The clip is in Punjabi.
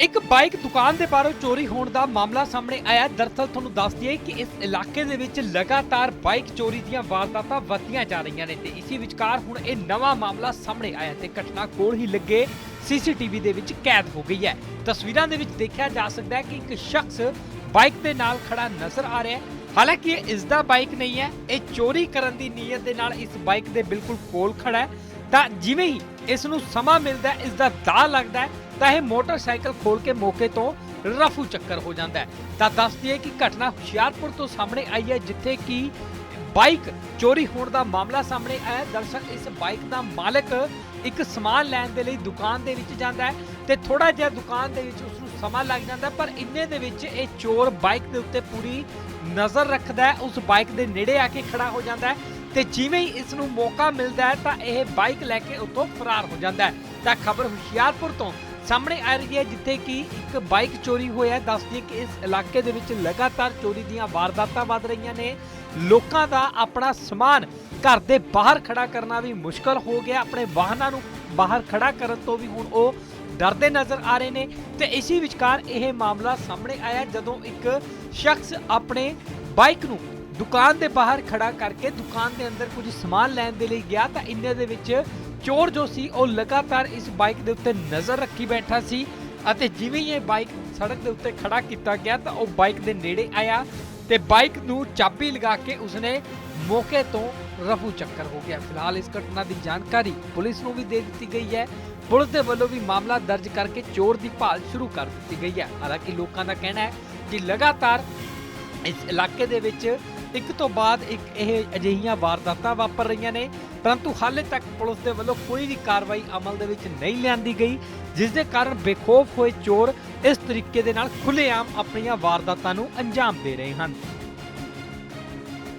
ਇੱਕ ਬਾਈਕ ਦੁਕਾਨ ਦੇ ਬਾਹਰੋਂ ਚੋਰੀ ਹੋਣ ਦਾ ਮਾਮਲਾ ਸਾਹਮਣੇ ਆਇਆ। ਦਰਅਸਲ ਤੁਹਾਨੂੰ ਦੱਸ ਦਈਏ ਕਿ ਇਸ ਇਲਾਕੇ ਦੇ ਵਿੱਚ ਲਗਾਤਾਰ ਬਾਈਕ ਚੋਰੀ ਦੀਆਂ ਵਾਰਦਾਤਾਂ ਵਧਦੀਆਂ ਜਾ ਰਹੀਆਂ ਨੇ ਤੇ ਇਸੇ ਵਿਚਕਾਰ ਹੁਣ ਇਹ ਨਵਾਂ ਮਾਮਲਾ ਸਾਹਮਣੇ ਆਇਆ ਤੇ ਘਟਨਾ ਕੋਲ ਹੀ ਲੱਗੇ ਸੀਸੀਟੀਵੀ ਦੇ ਵਿੱਚ ਕੈਦ ਹੋ ਗਈ ਹੈ। ਤਸਵੀਰਾਂ ਦੇ ਵਿੱਚ ਦੇਖਿਆ ਜਾ ਸਕਦਾ ਹੈ ਕਿ ਇੱਕ ਸ਼ਖਸ ਬਾਈਕ ਦੇ ਨਾਲ ਖੜਾ ਨਜ਼ਰ ਆ ਰਿਹਾ ਹੈ। ਹਾਲਾਂਕਿ ਇਹ ਇਸ ਦਾ ਬਾਈਕ ਨਹੀਂ ਹੈ, ਇਹ ਚੋਰੀ ਕਰਨ ਦੀ ਨੀਅਤ ਦੇ ਨਾਲ ਇਸ ਬਾਈਕ ਦੇ ਬਿਲਕੁਲ ਕੋਲ ਖੜਾ ਹੈ। ਤਾਂ ਜਿਵੇਂ ਹੀ ਇਸ ਨੂੰ ਸਮਾਂ ਮਿਲਦਾ ਹੈ, ਇਸ ਦਾ ਦਾਅ ਲੱਗਦਾ ਹੈ ਤਾਂ ਇਹ ਮੋਟਰਸਾਈਕਲ ਖੋਲ ਕੇ ਮੌਕੇ ਤੋਂ ਰਫੂ ਚੱਕਰ ਹੋ ਜਾਂਦਾ ਹੈ ਤਾਂ ਦੱਸ ਦਈਏ ਕਿ ਘਟਨਾ ਹੁਸ਼ਿਆਰਪੁਰ ਤੋਂ ਸਾਹਮਣੇ ਆਈ ਹੈ, ਜਿੱਥੇ ਕਿ ਬਾਈਕ ਚੋਰੀ ਹੋਣ ਦਾ ਮਾਮਲਾ ਸਾਹਮਣੇ ਆਇਆ ਹੈ। ਦਰਅਸਲ ਇਸ ਬਾਈਕ ਦਾ ਮਾਲਕ ਇੱਕ ਸਮਾਨ ਲੈਣ ਦੇ ਲਈ ਦੁਕਾਨ ਦੇ ਵਿੱਚ ਜਾਂਦਾ ਹੈ ਤੇ ਥੋੜਾ ਜਿਹਾ ਦੁਕਾਨ ਦੇ ਵਿੱਚ ਉਸ ਨੂੰ ਸਮਾਂ ਲੱਗ ਜਾਂਦਾ ਪਰ ਇੰਨੇ ਦੇ ਵਿੱਚ ਇਹ ਚੋਰ ਬਾਈਕ ਦੇ ਉੱਤੇ ਪੂਰੀ ਨਜ਼ਰ ਰੱਖਦਾ ਹੈ, ਉਸ ਬਾਈਕ ਦੇ ਨੇੜੇ ਆ ਕੇ ਖੜਾ ਹੋ ਜਾਂਦਾ ਹੈ ਤੇ ਜਿਵੇਂ ਹੀ ਇਸ ਨੂੰ ਮੌਕਾ ਮਿਲਦਾ ਹੈ ਤਾਂ ਇਹ ਬਾਈਕ ਲੈ ਕੇ ਉੱਥੋਂ ਫਰਾਰ ਹੋ ਜਾਂਦਾ ਹੈ ਤਾਂ ਖਬਰ ਹੁਸ਼ਿਆਰਪੁਰ ਤੋਂ ਸਾਹਮਣੇ ਆ ਰਹੀ ਹੈ ਜਿੱਥੇ ਕਿ ਇੱਕ ਬਾਈਕ ਚੋਰੀ ਹੋਇਆ। ਹੈ ਦੱਸ ਕਿ ਇਸ ਇਲਾਕੇ ਦੇ ਵਿੱਚ ਲਗਾਤਾਰ ਚੋਰੀ ਦੀਆਂ ਵਾਰਦਾਤਾਂ ਵੱਧ ਰਹੀਆਂ ਨੇ। ਲੋਕਾਂ ਦਾ ਆਪਣਾ ਸਮਾਨ ਘਰ ਦੇ ਬਾਹਰ ਖੜਾ ਕਰਨਾ ਵੀ ਮੁਸ਼ਕਲ ਹੋ ਗਿਆ। ਆਪਣੇ ਵਾਹਨਾਂ ਨੂੰ ਬਾਹਰ ਖੜਾ ਕਰਨ ਤੋਂ ਵੀ ਹੁਣ ਉਹ ਡਰਦੇ ਨਜ਼ਰ ਆ ਰਹੇ ਨੇ। ਤੇ ਇਸੇ ਵਿਚਕਾਰ ਇਹ ਮਾਮਲਾ ਸਾਹਮਣੇ ਆਇਆ ਜਦੋਂ ਇੱਕ ਸ਼ਖਸ ਆਪਣੇ ਬਾਈਕ ਨੂੰ ਦੁਕਾਨ ਦੇ ਬਾਹਰ ਖੜਾ ਕਰਕੇ ਦੁਕਾਨ ਦੇ ਅੰਦਰ ਕੁਝ ਸਮਾਨ ਲੈਣ ਦੇ ਲਈ ਗਿਆ ਤਾਂ ਇੰਨੇ ਦੇ ਵਿੱਚ ਚੋਰ ਜੋ ਸੀ, ਉਹ ਲਗਾਤਾਰ ਇਸ ਬਾਈਕ ਦੇ ਉੱਤੇ ਨਜ਼ਰ ਰੱਖੀ ਬੈਠਾ ਸੀ ਅਤੇ ਜਿਵੇਂ ਇਹ ਬਾਈਕ ਸੜਕ ਦੇ ਉੱਤੇ ਖੜਾ ਕੀਤਾ ਗਿਆ ਤਾਂ ਉਹ ਬਾਈਕ ਦੇ ਨੇੜੇ ਆਇਆ ਤੇ ਬਾਈਕ ਨੂੰ ਚਾਬੀ ਲਗਾ ਕੇ ਉਸਨੇ ਮੌਕੇ ਤੋਂ ਰਫੂ ਚੱਕਰ ਹੋ ਗਿਆ। ਫਿਲਹਾਲ ਇਸ ਘਟਨਾ ਦੀ ਜਾਣਕਾਰੀ ਪੁਲਿਸ ਨੂੰ ਵੀ ਦੇ ਦਿੱਤੀ ਗਈ ਹੈ। ਪੁਲਿਸ ਦੇ ਵੱਲੋਂ ਵੀ ਮਾਮਲਾ ਦਰਜ ਕਰਕੇ ਚੋਰ ਦੀ ਭਾਲ ਸ਼ੁਰੂ ਕਰ ਦਿੱਤੀ ਗਈ ਹੈ। ਹਾਲਾਂਕਿ ਲੋਕਾਂ ਦਾ ਕਹਿਣਾ ਹੈ ਕਿ ਲਗਾਤਾਰ ਇਸ ਇਲਾਕੇ ਦੇ ਵਿੱਚ ਇੱਕ ਤੋਂ ਬਾਅਦ ਇੱਕ ਇਹ ਅਜਿਹੀਆਂ ਵਾਰਦਾਤਾਂ ਵਾਪਰ ਰਹੀਆਂ ਨੇ ਪਰੰਤੂ ਹਾਲੇ ਤੱਕ ਪੁਲਿਸ ਦੇ ਵੱਲੋਂ ਕੋਈ ਵੀ ਕਾਰਵਾਈ ਅਮਲ ਦੇ ਵਿੱਚ ਨਹੀਂ ਲਿਆਂਦੀ ਗਈ, ਜਿਸ ਦੇ ਕਾਰਨ ਬੇਖੌਫ ਹੋਏ ਚੋਰ ਇਸ ਤਰੀਕੇ ਦੇ ਨਾਲ ਖੁੱਲੇਆਮ ਆਪਣੀਆਂ ਵਾਰਦਾਤਾਂ ਨੂੰ ਅੰਜਾਮ ਦੇ ਰਹੇ ਹਨ।